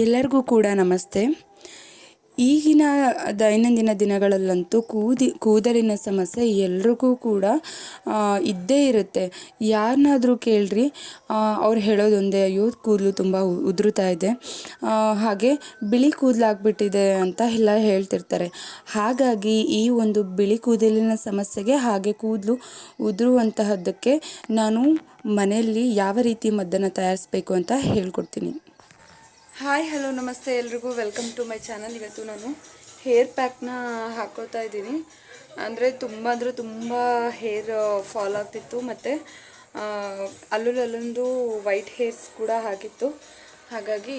ಎಲ್ಲರಿಗೂ ಕೂಡ ನಮಸ್ತೆ. ಈಗಿನ ದೈನಂದಿನ ದಿನಗಳಲ್ಲಂತೂ ಕೂದಿ, ಕೂದಲಿನ ಸಮಸ್ಯೆ ಎಲ್ರಿಗೂ ಕೂಡ ಇದ್ದೇ ಇರುತ್ತೆ. ಯಾರನ್ನಾದರೂ ಕೇಳ್ರಿ ಅವ್ರು ಹೇಳೋದೊಂದೇ, ಅಯ್ಯೋ, ಕೂದಲು ತುಂಬ ಉದುರುತ್ತಾ ಇದೆ. ಹಾಗೆ ಬಿಳಿ ಕೂದಲಾಗ್ಬಿಟ್ಟಿದೆ ಅಂತ ಎಲ್ಲ ಹೇಳ್ತಿರ್ತಾರೆ. ಹಾಗಾಗಿ ಈ ಒಂದು ಬಿಳಿ ಕೂದಲಿನ ಸಮಸ್ಯೆಗೆ ಹಾಗೆ ಕೂದಲು ಉದುರುವಂತಹದ್ದಕ್ಕೆ ನಾನು ಮನೆಯಲ್ಲಿ ಯಾವ ರೀತಿ ಮದ್ದನ್ನು ತಯಾರಿಸ್ಬೇಕು ಅಂತ ಹೇಳ್ಕೊಡ್ತೀನಿ. ಹಾಯ್ ಹಲೋ ನಮಸ್ತೆ ಎಲ್ರಿಗೂ. ವೆಲ್ಕಮ್ ಟು ಮೈ ಚಾನಲ್ ಇವತ್ತು ನಾನು ಹೇರ್ ಪ್ಯಾಕ್ನ ಹಾಕೋತಾ ಇದ್ದೀನಿ. ಅಂದರೆ ತುಂಬ ಅಂದರೆ ತುಂಬ ಹೇರ್ ಫಾಲ್ ಆಗ್ತಿತ್ತು ಮತ್ತು ಅಲ್ಲಲ್ಲೊಂದು ವೈಟ್ ಹೇರ್ಸ್ ಕೂಡ ಆಗಿತ್ತು ಹಾಗಾಗಿ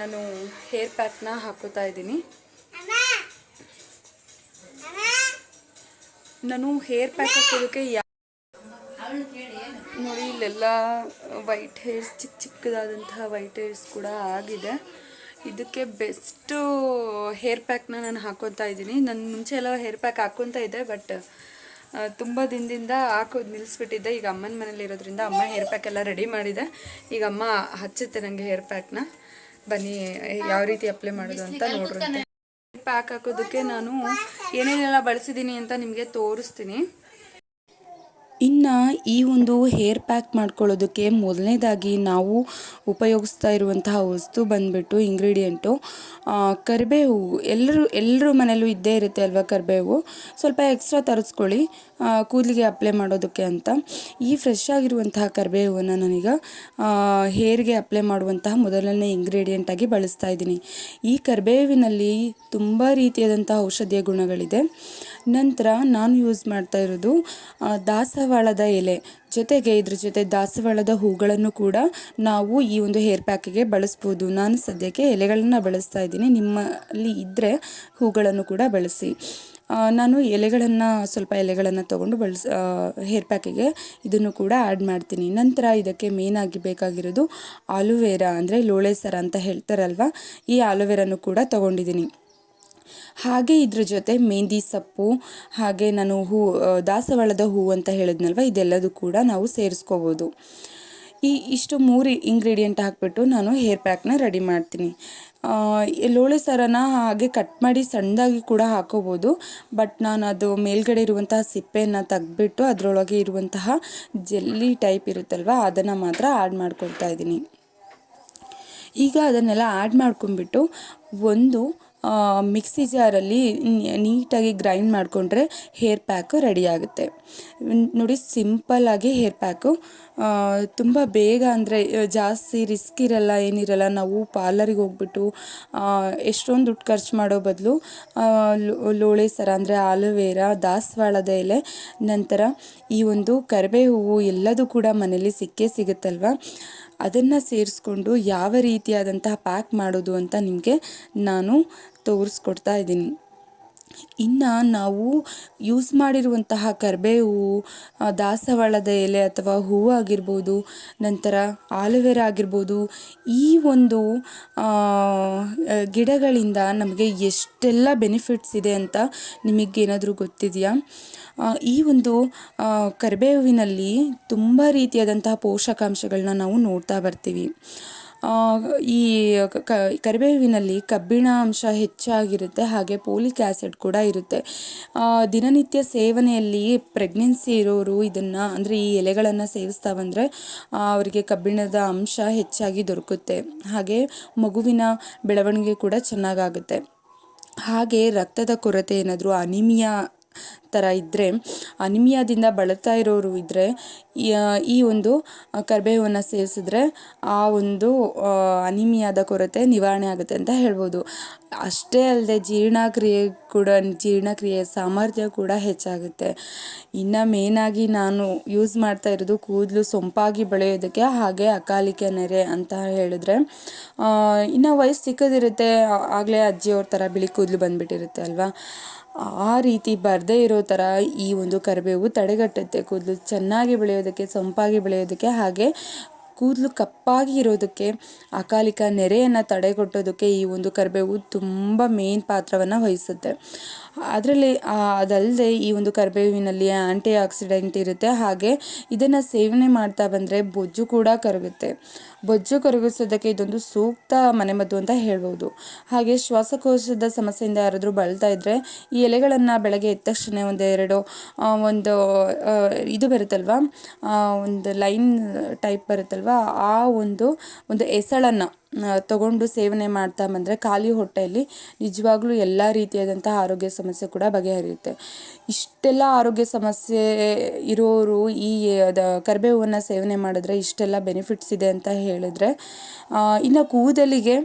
ನಾನು ಹೇರ್ ಪ್ಯಾಕ್ನ ಹಾಕೋತಾ ಇದ್ದೀನಿ. ನಾನು ಹೇರ್ ಪ್ಯಾಕ್ ಹಾಕೋದಕ್ಕೆ ಇಲ್ಲೆಲ್ಲ ವೈಟ್ ಹೇರ್ಸ್ ಚಿಕ್ಕ ಚಿಕ್ಕದಾದಂತಹ ವೈಟ್ ಹೇರ್ಸ್ ಕೂಡ ಆಗಿದೆ. ಇದಕ್ಕೆ ಬೆಸ್ಟು ಹೇರ್ ಪ್ಯಾಕ್ನ ನಾನು ಹಾಕೊತಾ ಇದ್ದೀನಿ. ನಾನು ಮುಂಚೆ ಎಲ್ಲ ಹೇರ್ ಪ್ಯಾಕ್ ಹಾಕ್ಕೊತಾ ಇದ್ದೆ ಬಟ್ ತುಂಬ ದಿನದಿಂದ ಹಾಕೋದು ನಿಲ್ಲಿಸ್ಬಿಟ್ಟಿದ್ದೆ ಈಗ ಅಮ್ಮನ ಮನೇಲಿ ಇರೋದ್ರಿಂದ ಅಮ್ಮ ಹೇರ್ ಪ್ಯಾಕ್ ಎಲ್ಲ ರೆಡಿ ಮಾಡಿದೆ. ಈಗ ಅಮ್ಮ ಹಚ್ಚುತ್ತೆ ನನಗೆ ಹೇರ್ ಪ್ಯಾಕ್ನ ಬನ್ನಿ ಯಾವ ರೀತಿ ಅಪ್ಲೈ ಮಾಡೋದು ಅಂತ ನೋಡ್ರಿ ಪ್ಯಾಕ್ ಹಾಕೋದಕ್ಕೆ ನಾನು ಏನೇನೆಲ್ಲ ಬಳಸಿದ್ದೀನಿ ಅಂತ ನಿಮಗೆ ತೋರಿಸ್ತೀನಿ. ಇನ್ನು ಈ ಒಂದು ಹೇರ್ ಪ್ಯಾಕ್ ಮಾಡ್ಕೊಳ್ಳೋದಕ್ಕೆ ಮೊದಲನೇದಾಗಿ ನಾವು ಉಪಯೋಗಿಸ್ತಾ ಇರುವಂತಹ ವಸ್ತು ಬಂದ್ಬಿಟ್ಟು ಇಂಗ್ರೀಡಿಯೆಂಟು ಕರಿಬೇವು. ಎಲ್ಲರೂ ಎಲ್ಲರೂ ಮನೆಯಲ್ಲೂ ಇದ್ದೇ ಇರುತ್ತೆ ಅಲ್ವಾ ಕರಿಬೇವು? ಸ್ವಲ್ಪ ಎಕ್ಸ್ಟ್ರಾ ತರಿಸ್ಕೊಳ್ಳಿ. ಕೂದಲಿಗೆ ಅಪ್ಲೈ ಮಾಡೋದಕ್ಕೆ ಅಂತ. ಈ ಫ್ರೆಶ್ ಆಗಿರುವಂತಹ ಕರಿಬೇವನ್ನು ನಾನೀಗ ಹೇರ್ಗೆ ಅಪ್ಲೈ ಮಾಡುವಂತಹ ಮೊದಲನೇ ಇಂಗ್ರೀಡಿಯೆಂಟಾಗಿ ಬಳಸ್ತಾ ಇದ್ದೀನಿ. ಈ ಕರಿಬೇವಿನಲ್ಲಿ ತುಂಬ ರೀತಿಯಾದಂತಹ ಔಷಧೀಯ ಗುಣಗಳಿದೆ. ನಂತರ ನಾನು ಯೂಸ್ ಮಾಡ್ತಾ ಇರೋದು ದಾಸವಾಳದ ಎಲೆ. ಜೊತೆಗೆ ಇದ್ರ ಜೊತೆ ದಾಸವಾಳದ ಹೂಗಳನ್ನು ಕೂಡ ನಾವು ಈ ಒಂದು ಹೇರ್ ಪ್ಯಾಕಿಗೆ ಬಳಸ್ಬೋದು. ನಾನು ಸದ್ಯಕ್ಕೆ ಎಲೆಗಳನ್ನು ಬಳಸ್ತಾ ಇದ್ದೀನಿ. ನಿಮ್ಮಲ್ಲಿ ಇದ್ದರೆ ಹೂಗಳನ್ನು ಕೂಡ ಬಳಸಿ. ನಾನು ಎಲೆಗಳನ್ನು, ಸ್ವಲ್ಪ ಎಲೆಗಳನ್ನು ತೊಗೊಂಡು ಬಳಸ ಹೇರ್ ಪ್ಯಾಕಿಗೆ ಇದನ್ನು ಕೂಡ ಆ್ಯಡ್ ಮಾಡ್ತೀನಿ. ನಂತರ ಇದಕ್ಕೆ ಮೇನಾಗಿ ಬೇಕಾಗಿರೋದು ಆಲೋವೆರಾ ಅಂದರೆ ಲೋಳೆ ಸರ ಅಂತ ಹೇಳ್ತಾರಲ್ವ? ಈ ಆಲೋವೆರಾನು ಕೂಡ ತೊಗೊಂಡಿದ್ದೀನಿ. ಹಾಗೆ ಇದ್ರ ಜೊತೆ ಮೆಹಂದಿ ಸೊಪ್ಪು, ಹಾಗೆ ನಾನು ಹೂ ದಾಸವಾಳದ ಹೂ ಅಂತ ಹೇಳಿದ್ನಲ್ವ? ಇದೆಲ್ಲದೂ ಕೂಡ ನಾವು ಸೇರಿಸ್ಕೋಬೋದು. ಈ ಇಷ್ಟು ಮೂರು ಇಂಗ್ರೀಡಿಯೆಂಟ್ ಹಾಕ್ಬಿಟ್ಟು ನಾನು ಹೇರ್ ಪ್ಯಾಕ್ನ ರೆಡಿ ಮಾಡ್ತೀನಿ. ಲೋಳೆ ಸರನ ಹಾಗೆ ಕಟ್ ಮಾಡಿ ಸಣ್ಣದಾಗಿ ಕೂಡ ಹಾಕೋಬೋದು. ಬಟ್ ನಾನು ಅದು ಮೇಲ್ಗಡೆ ಇರುವಂತಹ ಸಿಪ್ಪೆಯನ್ನು ತೆಗೆದ್ಬಿಟ್ಟು ಅದರೊಳಗೆ ಇರುವಂತಹ ಜೆಲ್ಲಿ ಟೈಪ್ ಇರುತ್ತಲ್ವ, ಅದನ್ನು ಮಾತ್ರ ಆ್ಯಡ್ ಮಾಡ್ಕೊಳ್ತಾ ಇದ್ದೀನಿ. ಈಗ ಅದನ್ನೆಲ್ಲ ಆ್ಯಡ್ ಮಾಡ್ಕೊಂಡ್ಬಿಟ್ಟು ಒಂದು ಮಿಕ್ಸಿ ಜಾರಲ್ಲಿ ನೀಟಾಗಿ ಗ್ರೈಂಡ್ ಮಾಡಿಕೊಂಡ್ರೆ ಹೇರ್ ಪ್ಯಾಕು ರೆಡಿ ಆಗುತ್ತೆ. ನೋಡಿ ಸಿಂಪಲ್ಲಾಗಿ ಹೇರ್ ಪ್ಯಾಕು. ತುಂಬ ಬೇಗ ಅಂದರೆ ಜಾಸ್ತಿ ರಿಸ್ಕ್ ಇರಲ್ಲ, ಏನಿರಲ್ಲ, ನಾವು ಪಾರ್ಲರಿಗೆ ಹೋಗ್ಬಿಟ್ಟು ಎಷ್ಟೊಂದು ದುಡ್ಡು ಖರ್ಚು ಮಾಡೋ ಬದಲು ಲೋಳೆ ಸರ ಅಂದರೆ ಆಲೋವೇರಾ ದಾಸವಾಳದ ಎಲೆ ನಂತರ ಈ ಒಂದು ಕರಿಬೇ ಹೂವು ಎಲ್ಲದೂ ಕೂಡ ಮನೇಲಿ ಸಿಕ್ಕೇ ಸಿಗುತ್ತಲ್ವ? ಅದನ್ನು ಸೇರಿಸ್ಕೊಂಡು ಯಾವ ರೀತಿಯಾದಂತಹ ಪ್ಯಾಕ್ ಮಾಡೋದು ಅಂತ ನಿಮಗೆ ನಾನು ತೋರಿಸ್ಕೊಡ್ತಾ ಇದ್ದೀನಿ. ಇನ್ನು ನಾವು ಯೂಸ್ ಮಾಡಿರುವಂತಹ ಕರಿಬೇವು ದಾಸವಾಳದ ಎಲೆ ಅಥವಾ ಹೂವು ಆಗಿರ್ಬೋದು, ನಂತರ ಆಲೋವೆರಾ ಆಗಿರ್ಬೋದು, ಈ ಒಂದು ಗಿಡಗಳಿಂದ ನಮಗೆ ಎಷ್ಟೆಲ್ಲ ಬೆನಿಫಿಟ್ಸ್ ಇದೆ ಅಂತ ನಿಮಗೇನಾದರೂ ಗೊತ್ತಿದೆಯಾ? ಈ ಒಂದು ಕರ್ಬೇವಿನಲ್ಲಿ ತುಂಬ ರೀತಿಯಾದಂತಹ ಪೋಷಕಾಂಶಗಳನ್ನ ನಾವು ನೋಡ್ತಾ ಬರ್ತೀವಿ. ಈ ಕರಿಬೇವಿನಲ್ಲಿ ಕಬ್ಬಿಣ ಅಂಶ ಹೆಚ್ಚಾಗಿರುತ್ತೆ, ಹಾಗೆ ಪೋಲಿಕ್ ಆ್ಯಸಿಡ್ ಕೂಡ ಇರುತ್ತೆ. ದಿನನಿತ್ಯ ಸೇವನೆಯಲ್ಲಿ ಪ್ರೆಗ್ನೆನ್ಸಿ ಇರೋರು ಇದನ್ನು, ಅಂದರೆ ಈ ಎಲೆಗಳನ್ನು ಸೇವಿಸ್ತಾ ಬಂದರೆ ಅವರಿಗೆ ಕಬ್ಬಿಣದ ಅಂಶ ಹೆಚ್ಚಾಗಿ ದೊರಕುತ್ತೆ. ಹಾಗೆ ಮಗುವಿನ ಬೆಳವಣಿಗೆ ಕೂಡ ಚೆನ್ನಾಗಾಗುತ್ತೆ. ಹಾಗೆ ರಕ್ತದ ಕೊರತೆ ಏನಾದರೂ ಅನಿಮಿಯಾ ಥರ ಇದ್ದರೆ ಅನಿಮಿಯಾದಿಂದ ಬಳಲ್ತಾ ಇರೋರು ಇದ್ದರೆ ಈ ಒಂದು ಕರಿಬೇವನ್ನು ಸೇವಿಸಿದ್ರೆ ಆ ಒಂದು ಅನಿಮಿಯಾದ ಕೊರತೆ ನಿವಾರಣೆ ಆಗುತ್ತೆ ಅಂತ ಹೇಳ್ಬೋದು. ಅಷ್ಟೇ ಅಲ್ಲದೆ ಜೀರ್ಣಕ್ರಿಯೆ ಕೂಡ ಜೀರ್ಣಕ್ರಿಯೆ ಸಾಮರ್ಥ್ಯ ಕೂಡ ಹೆಚ್ಚಾಗುತ್ತೆ. ಇನ್ನು ಮೇನಾಗಿ ನಾನು ಯೂಸ್ ಮಾಡ್ತಾ ಇರೋದು ಕೂದಲು ಸೊಂಪಾಗಿ ಬೆಳೆಯೋದಕ್ಕೆ ಹಾಗೆ ಅಕಾಲಿಕೆ ನೆರೆ ಅಂತ ಹೇಳಿದ್ರೆ ಇನ್ನು ವಯಸ್ಸು ಸಿಕ್ಕದಿರುತ್ತೆ ಆಗಲೇ ಅಜ್ಜಿಯವ್ರ ಥರ ಬಿಳಿ ಕೂದಲು ಬಂದ್ಬಿಟ್ಟಿರುತ್ತೆ ಅಲ್ವಾ? ಆ ರೀತಿ ಬರದೇ ಇರೋ ಥರ ಈ ಒಂದು ಕರಿಬೇವು ತಡೆಗಟ್ಟುತ್ತೆ. ಕೂದಲು ಚೆನ್ನಾಗಿ ಬೆಳೆಯೋದಕ್ಕೆ, ಸೊಂಪಾಗಿ ಬೆಳೆಯೋದಕ್ಕೆ ಹಾಗೆ ಕೂದಲು ಕಪ್ಪಾಗಿ ಇರೋದಕ್ಕೆ, ಅಕಾಲಿಕ ನೆರೆಯನ್ನು ತಡೆಗಟ್ಟೋದಕ್ಕೆ ಈ ಒಂದು ಕರಿಬೇವು ತುಂಬ ಮೇನ್ ಪಾತ್ರವನ್ನು ವಹಿಸುತ್ತೆ. ಅದರಲ್ಲಿ ಅದಲ್ಲದೆ ಈ ಒಂದು ಕರಿಬೇವಿನಲ್ಲಿ ಆ್ಯಂಟಿ ಆಕ್ಸಿಡೆಂಟ್ ಇರುತ್ತೆ. ಹಾಗೆ ಇದನ್ನು ಸೇವನೆ ಮಾಡ್ತಾ ಬಂದರೆ ಬೊಜ್ಜು ಕೂಡ ಕರಗುತ್ತೆ. ಬೊಜ್ಜು ಕರಗಿಸೋದಕ್ಕೆ ಇದೊಂದು ಸೂಕ್ತ ಮನೆಮದ್ದು ಅಂತ ಹೇಳ್ಬೋದು. ಹಾಗೆ ಶ್ವಾಸಕೋಶದ ಸಮಸ್ಯೆಯಿಂದ ಯಾರಾದರೂ ಬಳಲ್ತಾ ಇದ್ದರೆ ಈ ಎಲೆಗಳನ್ನು ಬೆಳಗ್ಗೆ ಎದ್ದ ತಕ್ಷಣ ಒಂದೆರಡು ಎರಡು ಒಂದು ಇದು ಬರುತ್ತಲ್ವ? ಒಂದು ಲೈನ್ ಟೈಪ್ ಬರುತ್ತಲ್ವ? ಆ ಒಂದು ಒಂದು ಎಸಳನ್ನು ತಗೊಂಡು ಸೇವನೆ ಮಾಡ್ತಾ ಬಂದರೆ ಖಾಲಿ ಹೊಟ್ಟೆಯಲ್ಲಿ ನಿಜವಾಗ್ಲೂ ಎಲ್ಲ ರೀತಿಯಾದಂತಹ ಆರೋಗ್ಯ ಸಮಸ್ಯೆ ಕೂಡ ಬಗೆಹರಿಯುತ್ತೆ. ಇಷ್ಟೆಲ್ಲ ಆರೋಗ್ಯ ಸಮಸ್ಯೆ ಇರೋರು ಈ ಅದ ಕರಿಬೇವನ್ನು ಸೇವನೆ ಮಾಡಿದ್ರೆ ಇಷ್ಟೆಲ್ಲ ಬೆನಿಫಿಟ್ಸ್ ಇದೆ ಅಂತ ಹೇಳಿದ್ರೆ ಇನ್ನು ಕೂದಲಿಗೆ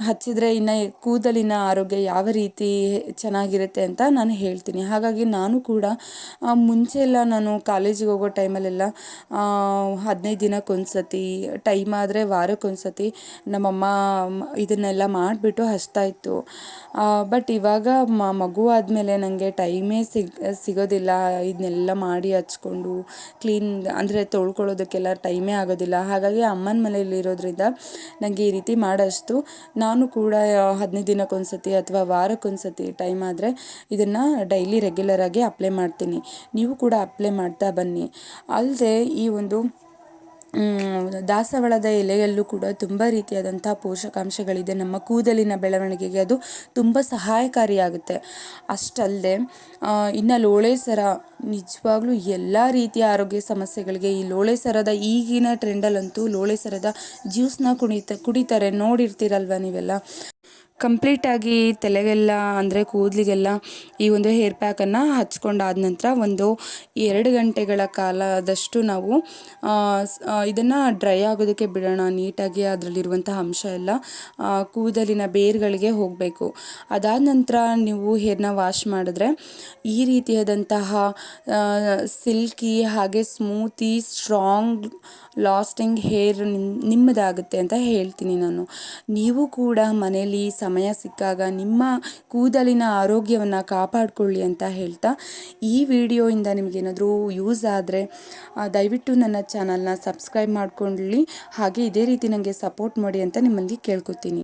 ಹಚ್ಚಿದ್ರೆ ಇನ್ನು ಕೂದಲಿನ ಆರೋಗ್ಯ ಯಾವ ರೀತಿ ಚೆನ್ನಾಗಿರುತ್ತೆ ಅಂತ ನಾನು ಹೇಳ್ತೀನಿ. ಹಾಗಾಗಿ ನಾನು ಕೂಡ ಮುಂಚೆ ಎಲ್ಲ ನಾನು ಕಾಲೇಜಿಗೆ ಹೋಗೋ ಟೈಮಲ್ಲೆಲ್ಲ ಹದಿನೈದು ದಿನಕ್ಕೊಂದ್ಸತಿ ಟೈಮ್ ಆದರೆ ವಾರಕ್ಕೊಂದ್ಸತಿ ನಮ್ಮಮ್ಮ ಮ- ಇದನ್ನೆಲ್ಲ ಮಾಡಿಬಿಟ್ಟು ಹಸ್ತಾ ಇತ್ತು ಬಟ್ ಇವಾಗ ಮಗು ಆದಮೇಲೆ ನನಗೆ ಟೈಮೇ ಸಿಗ್, ಸಿಗೋದಿಲ್ಲ. ಇದನ್ನೆಲ್ಲ ಮಾಡಿ ಹಚ್ಕೊಂಡು ಕ್ಲೀನ್ ಅಂದರೆ ತೊಳ್ಕೊಳ್ಳೋದಕ್ಕೆಲ್ಲ ಟೈಮೇ ಆಗೋದಿಲ್ಲ. ಹಾಗಾಗಿ ಅಮ್ಮನ ಮನೇಲಿ ಇರೋದ್ರಿಂದ ನನಗೆ ಈ ರೀತಿ ಮಾಡಷ್ಟು ನಾನು ಕೂಡ ಹದಿನೈದು ದಿನಕ್ಕೊಂದ್ಸತಿ ಅಥವಾ ವಾರಕ್ಕೊಂದ್ಸತಿ ಟೈಮ್ ಆದರೆ ಇದನ್ನು ಡೈಲಿ ರೆಗ್ಯುಲರಾಗಿ ಅಪ್ಲೈ ಮಾಡ್ತೀನಿ. ನೀವು ಕೂಡ ಅಪ್ಲೈ ಮಾಡ್ತಾ ಬನ್ನಿ. ಅಲ್ಲದೆ ಈ ಒಂದು ದಾಸವಾಳದ ಎಲೆಯಲ್ಲೂ ಕೂಡ ತುಂಬ ರೀತಿಯಾದಂಥ ಪೋಷಕಾಂಶಗಳಿದೆ. ನಮ್ಮ ಕೂದಲಿನ ಬೆಳವಣಿಗೆಗೆ ಅದು ತುಂಬ ಸಹಾಯಕಾರಿಯಾಗುತ್ತೆ. ಅಷ್ಟಲ್ಲದೆ ಇನ್ನು ಲೋಳೆ ಸರ ನಿಜವಾಗ್ಲೂ ಎಲ್ಲ ರೀತಿಯ ಆರೋಗ್ಯ ಸಮಸ್ಯೆಗಳಿಗೆ ಈ ಲೋಳೆ ಸರದ ಈಗಿನ ಟ್ರೆಂಡಲ್ಲಂತೂ ಲೋಳೆ ಸರದ ಜ್ಯೂಸ್ನ ಕುಣಿತ ಕುಡಿತಾರೆ. ನೋಡಿರ್ತೀರಲ್ವ ನೀವೆಲ್ಲ? ಕಂಪ್ಲೀಟಾಗಿ ತಲೆಗೆಲ್ಲ ಅಂದರೆ ಕೂದಲಿಗೆಲ್ಲ ಈ ಒಂದು ಹೇರ್ ಪ್ಯಾಕನ್ನು ಹಚ್ಕೊಂಡಾದ ನಂತರ ಒಂದು ಎರಡು ಗಂಟೆಗಳ ಕಾಲದಷ್ಟು ನಾವು ಇದನ್ನು ಡ್ರೈ ಆಗೋದಕ್ಕೆ ಬಿಡೋಣ. ನೀಟಾಗಿ ಅದರಲ್ಲಿರುವಂಥ ಅಂಶ ಎಲ್ಲ ಕೂದಲಿನ ಬೇರುಗಳಿಗೆ ಹೋಗಬೇಕು. ಅದಾದ ನಂತರ ನೀವು ಹೇರ್ನ ವಾಶ್ ಮಾಡಿದ್ರೆ ಈ ರೀತಿಯಾದಂತಹ ಸಿಲ್ಕಿ ಹಾಗೆ ಸ್ಮೂತಿ, ಸ್ಟ್ರಾಂಗ್, ಲಾಸ್ಟಿಂಗ್ ಹೇರ್ ನಿಮ್ಮದಾಗುತ್ತೆ ಅಂತ ಹೇಳ್ತೀನಿ ನಾನು. ನೀವು ಕೂಡ ಮನೆಯಲ್ಲಿ ಸಮಯ ಸಿಕ್ಕಾಗ ನಿಮ್ಮ ಕೂದಲಿನ ಆರೋಗ್ಯವನ್ನು ಕಾಪಾಡಿಕೊಳ್ಳಿ ಅಂತ ಹೇಳ್ತಾ ಈ ವಿಡಿಯೋಯಿಂದ ನಿಮಗೇನಾದರೂ ಯೂಸ್ ಆದರೆ ದಯವಿಟ್ಟು ನನ್ನ ಚಾನಲ್ನ ಸಬ್ಸ್ಕ್ರೈಬ್ ಮಾಡ್ಕೊಳ್ಳಿ. ಹಾಗೆ ಇದೇ ರೀತಿ ನನಗೆ ಸಪೋರ್ಟ್ ಮಾಡಿ ಅಂತ ನಿಮ್ಮಲ್ಲಿ ಕೇಳ್ಕೊತೀನಿ.